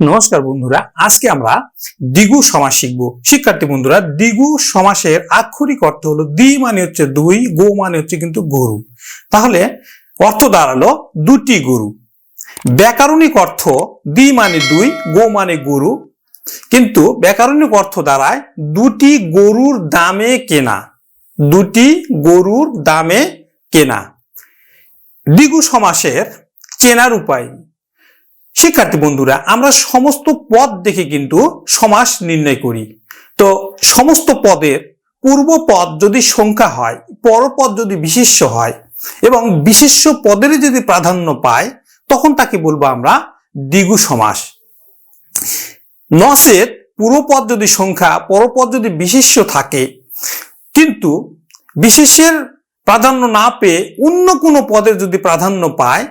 নমস্কার বন্ধুরা, আজকে আমরা দ্বিগু সমাস শিখব। শিক্ষার্থী বন্ধুরা, দ্বিগু সমাসের আক্ষরিক অর্থ হলো দ্বি মানে হচ্ছে দুই, গো মানে হচ্ছে কিন্তু গরু। তাহলে অর্থ দাঁড়াল দুটি গরু। ব্যাকরণিক অর্থ দ্বি মানে দুই, গো মানে গরু। কিন্তু ব্যাকরণিক অর্থ দাঁড়ায় দুটি গরুর দামে কেনা। দুটি গরুর দামে কেনা। দ্বিগু সমাসের চেনার উপায় শিক্ষার্থী বন্ধুরা, আমরা সমস্ত পদ দেখে কিন্তু সমাস নির্ণয় করি। তো সমস্ত পদের পূর্ব পদ যদি সংখ্যা হয় পরপদ যদি বিশেষ্য হয় এবং বিশেষ্য পদের যদি প্রাধান্য পায়, তখন তাকে বলব আমরা দ্বিগু সমাস। নসের পূর্বপদ যদি সংখ্যা পরপদ যদি বিশেষ্য থাকে, কিন্তু বিশেষের প্রাধান্য না পেয়ে অন্য কোনো পদের যদি প্রাধান্য পায়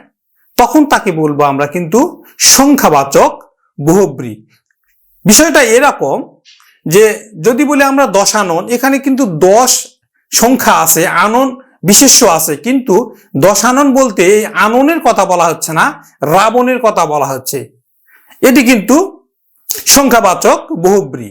তখন তাকে বলব আমরা কিন্তু সংখ্যাবাচক বহুব্রী। বিষয়টা এরকম যে যদি বলি আমরা দশানন এখানে কিন্তু দশ সংখ্যা আছে, আনন বিশেষ্য আছে, কিন্তু দশানন বলতে এই আননের কথা বলা হচ্ছে না, রাবণের কথা বলা হচ্ছে। এটি কিন্তু সংখ্যাবাচক বহুব্রী।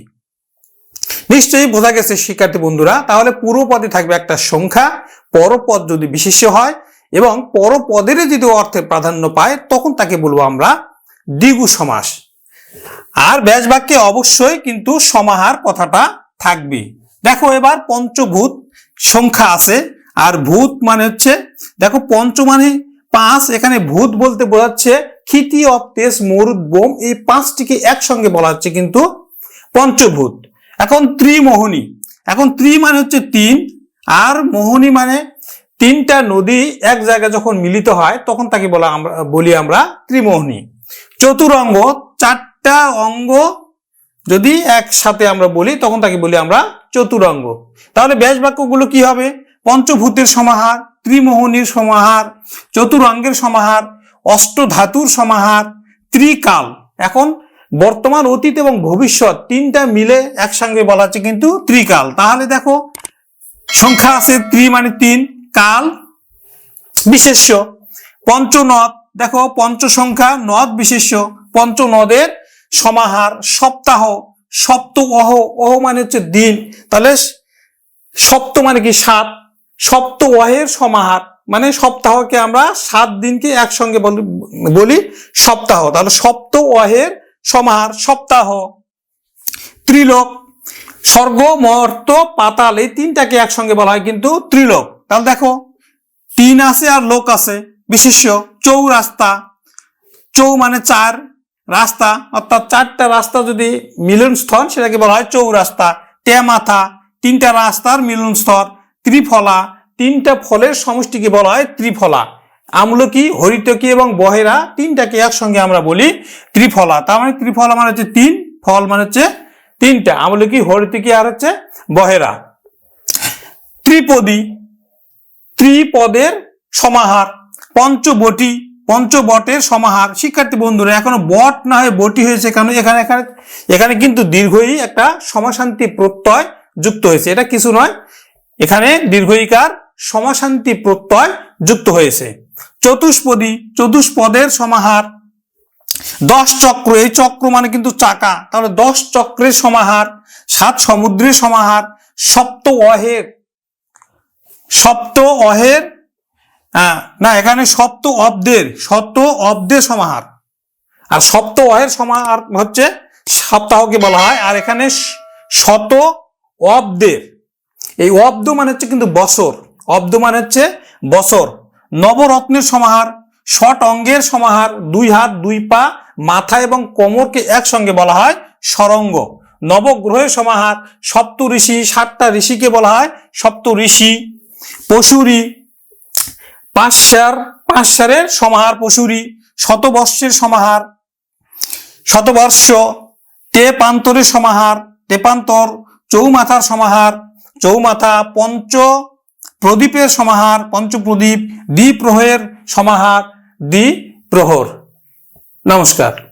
নিশ্চয়ই বোঝা গেছে শিক্ষার্থী বন্ধুরা, তাহলে পুরো পদে থাকবে একটা সংখ্যা, পরপদ যদি বিশেষ্য হয় এবং পরপদের যদি অর্থের প্রাধান্য পায়, তখন তাকে বলব আমরা দ্বিগু সমাস। আর ব্যাস বাক্যে অবশ্যই কিন্তু সমাহার কথাটা থাকবে। দেখো এবার পঞ্চভূত সংখ্যা আছে, আর ভূত মানে হচ্ছে, দেখো পঞ্চ মানে পাঁচ, এখানে ভূত বলতে বোঝাচ্ছে খিতি অফ তেজ মরুদ, বোম, এই পাঁচটিকে একসঙ্গে বলা হচ্ছে কিন্তু পঞ্চভূত। এখন ত্রিমোহনী। এখন ত্রি মানে হচ্ছে তিন, আর মোহনী মানে তিনটা নদী এক জায়গায় যখন মিলিত হয়, তখন তাকে বলা আমরা, বলি আমরা ত্রিমোহনী। চতুরঙ্গ, চারটা অঙ্গ যদি একসাথে আমরা বলি, তখন তাকে বলি আমরা চতুরঙ্গ। তাহলে ব্যাস বাক্যগুলো কি হবে? পঞ্চভূতের সমাহার, ত্রিমোহনীর সমাহার, চতুরঙ্গের সমাহার, অষ্টধাতুর সমাহার, ত্রিকাল। এখন বর্তমান অতীত এবং ভবিষ্যৎ তিনটা মিলে একসঙ্গে বলা হচ্ছে কিন্তু ত্রিকাল। তাহলে দেখো, সংখ্যা আছে ত্রি মানে তিন কাল বিশেষ্য পঞ্চনদ দেখো, পঞ্চ সংখ্যা, নদ বিশেষ্য পঞ্চনদের সমাহার, সপ্তাহ, সপ্ত অহ অহ মানে হচ্ছে দিন। তাহলে সপ্ত মানে কি? সাত। সপ্ত অহের সমাহার মানে সপ্তাহকে আমরা সাত দিনকে একসঙ্গে বলি বলি সপ্তাহ। তাহলে সপ্ত অহের সমাহার, সপ্তাহ। ত্রিলোক, স্বর্গ মর্ত পাতাল, এই তিনটাকে একসঙ্গে বলা হয় কিন্তু ত্রিলোক। তাহলে দেখো টিন আছে আর লোক আছে, বিশেষ্য চৌরাস্তা চৌ মানে চার রাস্তা, অর্থাৎ চারটা রাস্তা যদি মিলনস্থল, সেটাকে বলা হয় চৌরাস্তা মাথা, তিনটা রাস্তার মিলনস্থল, ত্রিফলা। তিনটা ফলের সমষ্টিকে বলা হয় ত্রিফলা। আমলকি, হরিতকি এবং বহেরা তিনটাকে একসঙ্গে আমরা বলি ত্রিফলা। তার মানে ত্রিফলা মানে হচ্ছে তিন, ফল মানে হচ্ছে তিনটা। আমলকি, হরিতকি আর হচ্ছে বহেরা। ত্রিপদী ত্রিপদের সমাহার, পঞ্চবটি, পঞ্চবটের সমাহার। শিক্ষার্থী বন্ধুরা, এখনও বট না হয়ে, বটি হয়েছে কেন? এখানে এখানে এখানে কিন্তু দীর্ঘই একটা সমাশান্তি প্রত্যয় যুক্ত হয়েছে। এটা কিছু নয়, এখানে দীর্ঘইকার সমাশান্তি প্রত্যয় যুক্ত হয়েছে। চতুষ্পদী, চতুষ্পদের সমাহার। দশ চক্র, এই চক্র মানে কিন্তু চাকা। তাহলে দশ চক্রের সমাহার, সাত সমুদ্রের সমাহার, সপ্ত অহের। সপ্ত অহের না, এখানে সপ্ত অব্দের সপ্ত অব্দের সমাহার। আর সপ্ত অহের সমাহার হচ্ছে সপ্তাহকে বলা হয়, আর এখানে শত অব্দের। এই অব্দ মানে হচ্ছে কিন্তু বছর। অব্দ মানে হচ্ছে বছর। নবরত্নের সমাহার, ষট অঙ্গের সমাহার, দুই হাত, দুই পা, মাথা এবং কোমরকে একসঙ্গে বলা হয় সরঙ্গ। নবগ্রহের সমাহার, সপ্ত ঋষি, সাতটা ঋষিকে বলা হয় সপ্ত ঋষি। পশুরি পাঁচসার পাঁচসারের সমাহার পশুরি শতবর্ষের সমাহার। শতবর্ষ টেপান্তরের সমাহার টেপান্তর চৌমাথার সমাহার, চৌমাথা পঞ্চ প্রদীপের সমাহার পঞ্চপ্রদীপ দ্বিপ্রহরের সমাহার, দ্বিপ্রহর। নমস্কার।